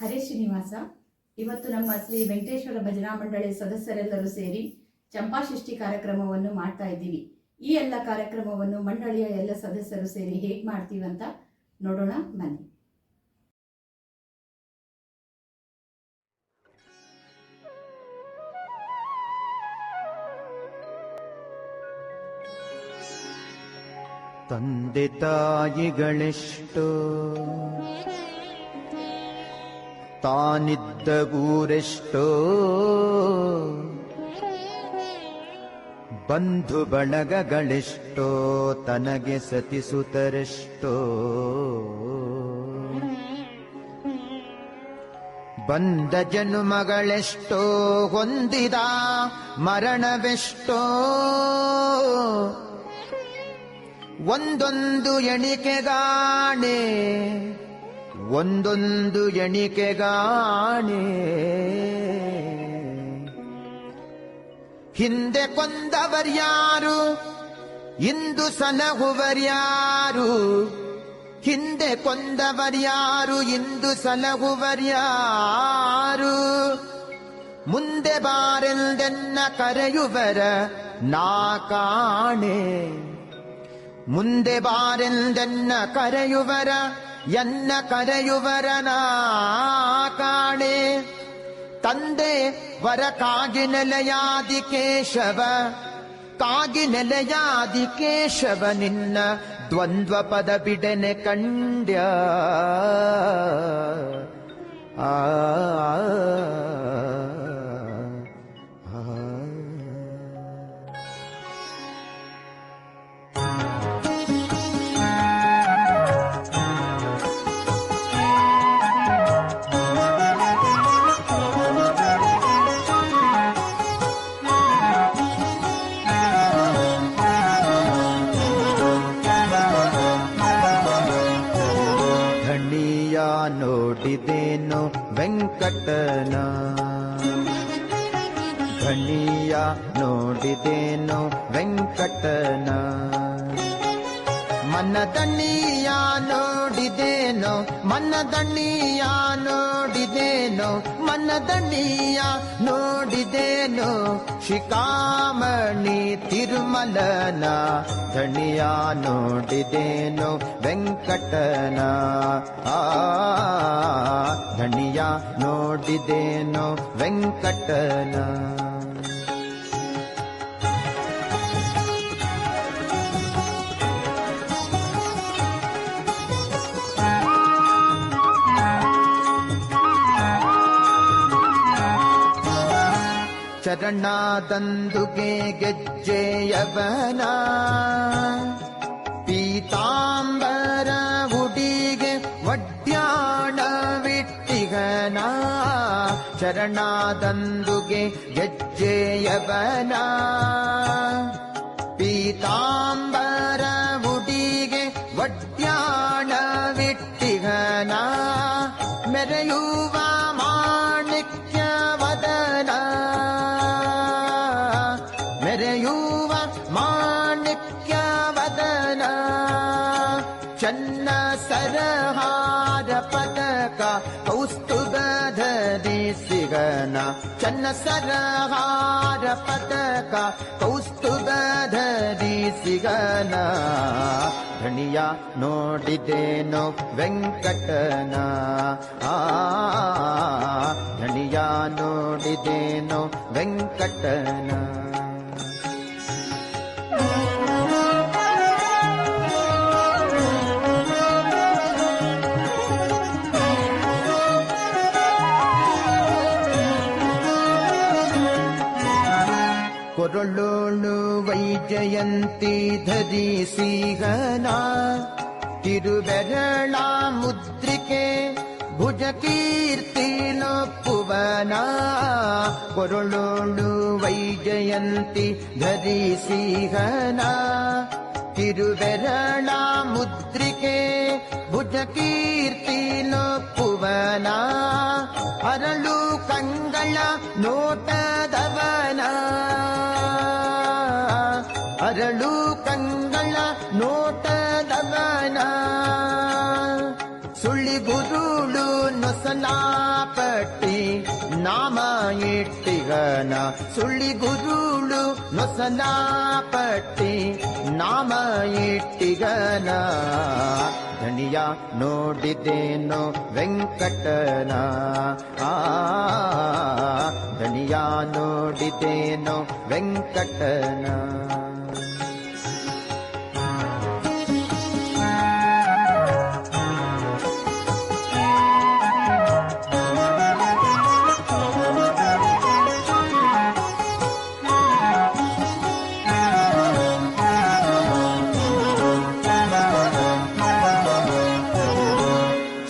ಹರೇ ಶ್ರೀನಿವಾಸ. ಇವತ್ತು ನಮ್ಮ ಶ್ರೀ ವೆಂಕಟೇಶ್ವರ ಭಜನಾ ಮಂಡಳಿ ಸದಸ್ಯರೆಲ್ಲರೂ ಸೇರಿ ಚಂಪಾಷಷ್ಠಿ ಕಾರ್ಯಕ್ರಮವನ್ನು ಮಾಡ್ತಾ ಇದ್ದೀವಿ. ಈ ಎಲ್ಲ ಕಾರ್ಯಕ್ರಮವನ್ನು ಮಂಡಳಿಯ ಎಲ್ಲ ಸದಸ್ಯರು ಸೇರಿ ಹೇಗೆ ಮಾಡ್ತೀವಂತ ನೋಡೋಣ, ಬನ್ನಿ. ತಂದೆ ತಾಯಿಗಳೆಷ್ಟೋ ತಾನಿದ್ದ ಊರೆಷ್ಟೋ ಬಂಧು ಬಳಗಗಳೆಷ್ಟೋ ತನಗೆ ಸತಿಸುತ್ತರೆಷ್ಟೋ ಬಂದ ಜನುಮಗಳೆಷ್ಟೋ ಹೊಂದಿದ ಮರಣವೆಷ್ಟೋ ಒಂದೊಂದು ಎಣಿಕೆಗಾಣೆ ಒಂದೊಂದು ಎಣಿಕೆಗಾಣೆ. ಹಿಂದೆ ಕೊಂದವರ್ಯಾರು ಇಂದು ಸಲಹುವರ್ಯಾರು ಹಿಂದೆ ಕೊಂದವರ್ಯಾರು ಇಂದು ಸಲಹುವರ್ಯಾರು ಮುಂದೆ ಬಾರೆಂದೆನ್ನ ಕರೆಯುವರ ನಾ ಕಾಣೆ. ಮುಂದೆ ಬಾರೆಂದೆನ್ನ ಕರೆಯುವರ ಎನ್ನ ಕರೆಯುವರನಾ ಕಾಣೆ ತಂದೆ ವರ ಕಾಗಿ ನೆಲೆಯಾದಿ ಕೇಶವ. ಕಾಗಿ ನೆಲೆಯಾದಿ ಕೇಶವ ನಿನ್ನ ದ್ವಂದ್ವ ಪದ ಬಿಡನೆ ಕಂಡ್ಯ. ಆ. ವೆಂಕಟನ. ಧಣಿಯ ನೋಡಿದೇನು ವೆಂಕಟನ. ನೋಡಿದೇನೋ ಮನದಣ್ಣಿಯ ನೋಡಿದೇನೋ ದಣ್ಣಿಯ ನೋಡಿದೇನೋ ಶಿಕಾಮಣಿ ತಿರುಮಲನ ಧಣಿಯ ನೋಡಿದೇನೋ ವೆಂಕಟನ ಆ ಧಣಿಯ ನೋಡಿದೇನೋ ವೆಂಕಟನ. ಚರಣದಂದುಗೆ ಗೆಜ್ಜೆಯವನ. ಪೀತಾಂಬರ ಹುಡಿಗೆ ವಡ್ಯಾಣವಿಟ್ಟಿಗನ ಚರಣದಂದುಗೆ ಗೆಜ್ಜೆಯವನ. ಪೀತಾಂಬರ ಧರಿಸಿಗನ ಚನ್ನ ಸರಹಾರ ಪದಕ ಕೌಸ್ತುಭ ಸಿಗನ. ಧಣಿಯ ನೋಡಿದೇನೋ ವೆಂಕಟನ. ಆ ಧಣಿಯ ನೋಡಿದೇನೋ ವೆಂಕಟನ. ವೈಜಯಂತಿ ಧರಿಸಿಗನ ತಿರುಬೆರಳ ಮುದ್ರಿಕೆ ಭುಜ ಕೀರ್ತಿ ಲೊಪ್ಪುವನ ಕೊರಳೋಳು ವೈಜಯಂತಿ ಧರಿಸಿಗನ ತಿರುಬೆರಳ ಮುದ್ರಿಕೆ ಭುಜ ಕೀರ್ತಿ ನೋಟದವನ ಸುಳ್ಳಿ ಗುರುಳು ನೊಸನಾಪಟ್ಟಿ ನಾಮ ಇಟ್ಟಿಗನ, ಸುಳ್ಳಿ ಗುರುಳು ನೊಸನಾಪಟ್ಟಿ ನಾಮ ಇಟ್ಟಿಗನ. ಧನಿಯ ನೋಡಿದೇನು ವೆಂಕಟನ, ಆ ಧನಿಯ ನೋಡಿದೇನು ವೆಂಕಟನ.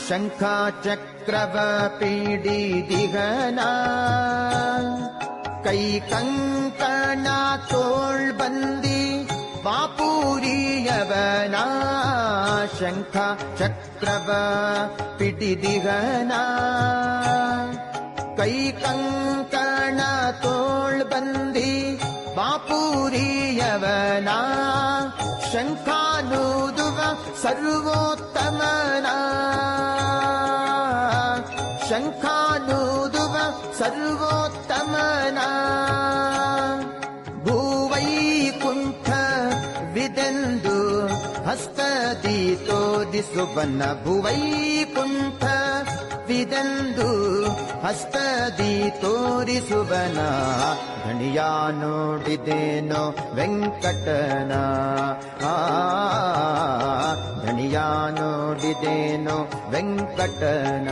शङ्खा चक्रव पीडिदिगना कैकङ्कर्णा तोल्बन्दि पापूरियवना शङ्खा चक्रव पीडिदिगना कैकङ्कणतो बी बापूरियवना शङ्खानु सर्वोत्तमना। शङ्खानूदुव सर्वोत्तमना। भूवैकुण्ठ विदन्दु विदन्धु हस्तदितोदि भुवैकुण्ठ ವಿದೆಂದು ಹಸ್ತದಿ ತೋರಿಸುವನ ಧಣಿಯ ನೋಡಿದೇನೋ ವೆಂಕಟನ. ಆ ಧಣಿಯ ನೋಡಿದೇನೋ ವೆಂಕಟನ.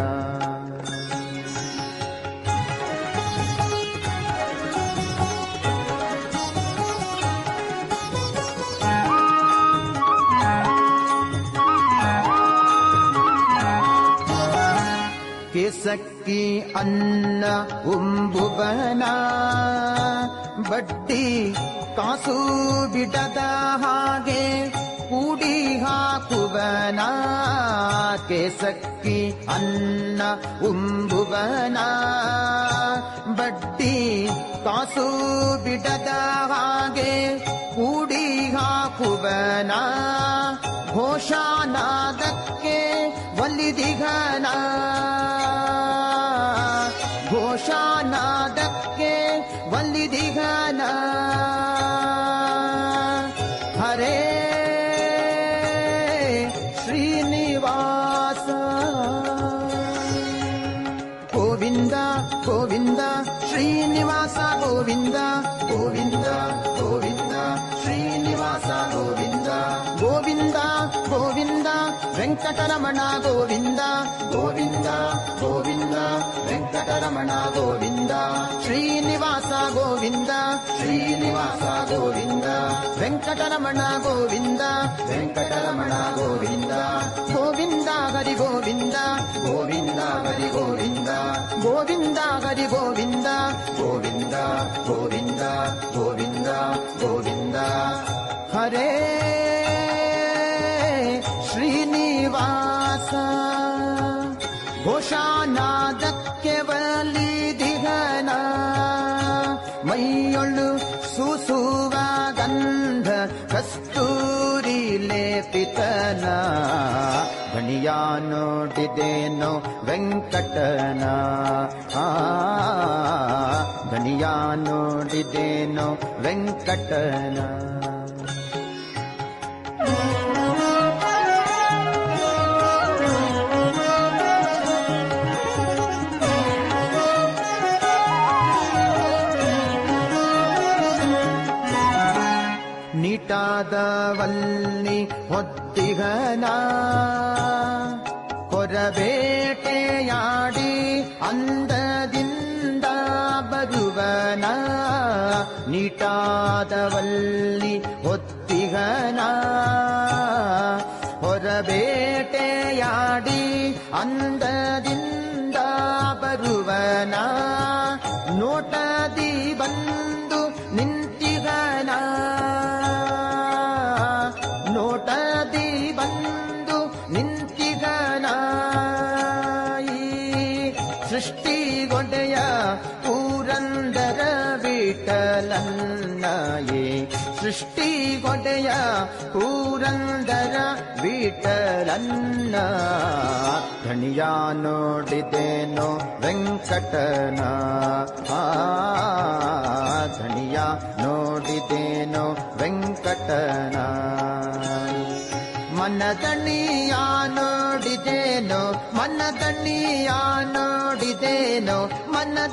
ಕೇಸಕ್ಕಿ ಅನ್ನ ಉಂಬುವನ. ಬಡ್ಡಿ ಕಾಸು ಬಿಡದ ಹಾಗೆ ಕೂಡಿ ಹಾಕುವನ. ಕೇಸಕ್ಕಿ ಅನ್ನ ಉಂಬುವನ. ಬಡ್ಡಿ ಕಾಸು ಬಿಡದ ಹಾಗೆ ಕೂಡಿ ಹಾಕುವನ. ಘೋಷಾನಾದಕ್ಕೆ ಒಲಿದಿಗನ. ಘೋಷಾನಾದಕ್ಕೆ ಒಲಿದಿಗನ వెంకటరమణ గోవింద గోవింద గోవింద వెంకటరమణ గోవింద. శ్రీనివాస గోవింద శ్రీనివాస గోవింద. వెంకటరమణ గోవింద వెంకటరమణ గోవింద. గోవింద హరి గోవింద గోవింద హరి గోవింద. గోవింద హరి గోవింద గోవింద గోవింద. ಬಣಿಯ ನೋಡಿದೇನು ವೆಂಕಟನ. ಆ ಬಣಿಯ ನೋಡಿದೇನು ವೆಂಕಟನ. ನೀಟಾದವಲ್ಲಿ ಹೊತ್ತಿಗನ ಹೊರಬೇಟೆಯಾಡಿ ಅಂದದಿಂದ ಬರುವನ ನೀಟಾದವಲ್ಲಿ ಹೊತ್ತಿಗನ ಹೊರಬೇಟೆಯಾಡಿ ಅಂದದಿಂದ ಬರುವನ ನೋಟದಿ ಬಂದು ವಿಠಲನ್ನಯೇ. ಸೃಷ್ಟಿ ಕೊಡೆಯ ಪೂರಂದರ ವಿಠಲನ್ನ. ಧಣಿಯ ನೋಡಿದೇನೋ ವೆಂಕಟನ. ಧಣಿಯ ನೋಡಿದೇನೋ ವೆಂಕಟನ. ಮನದಣಿಯ ನೋಡಿದೇನೋ ಮನದಣಿಯ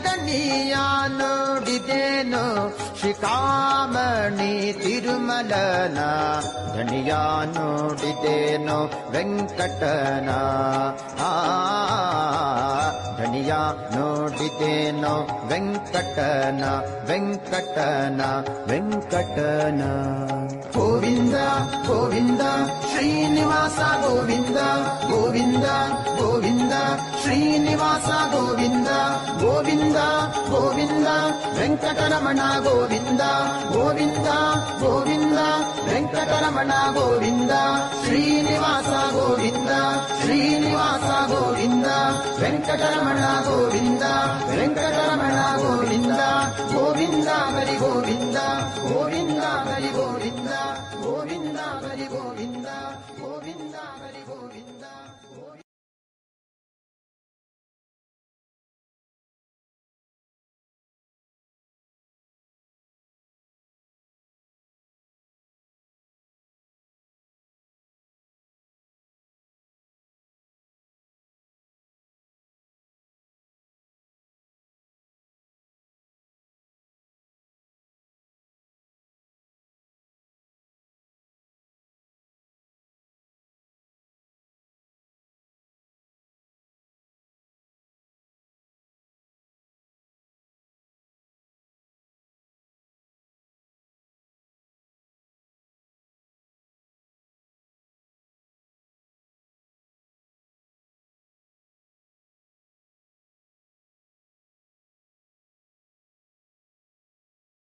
ಮನದಣಿಯ ನೋಡಿದೇನೋ ಶಿಖಾಮಣಿ ತಿರುಮಲನ ಧಣಿಯ ನೋಡಿದೇನೋ ವೆಂಕಟನ ಆ ಧಣಿಯ ನೋಡಿದೇನೋ ವೆಂಕಟನ ವೆಂಕಟನ ವೆಂಕಟನ ಗೋವಿಂದ ಗೋವಿಂದ ಶ್ರೀನಿವಾಸ ಗೋವಿಂದ ಗೋವಿಂದ ಗೋವಿಂದ ಶ್ರೀನಿವಾಸ ಗೋವಿಂದ ಗೋವಿಂದ ಗೋವಿಂದ ವೆಂಕಟರಮಣ ಗೋವಿಂದ ಗೋವಿಂದ ಗೋವಿಂದ ವೆಂಕಟರಮಣ ಗೋವಿಂದ ಶ್ರೀನಿವಾಸ ಗೋವಿಂದ ಶ್ರೀನಿವಾಸ ಗೋವಿಂದ ವೆಂಕಟರಮಣ ಗೋವಿಂದ ವೆಂಕಟರಮಣ ಗೋವಿಂದ ಗೋವಿಂದ ಹರಿ ಗೋವಿಂದ ಗೋವಿಂದ ಹರಿ ಗೋವಿಂದ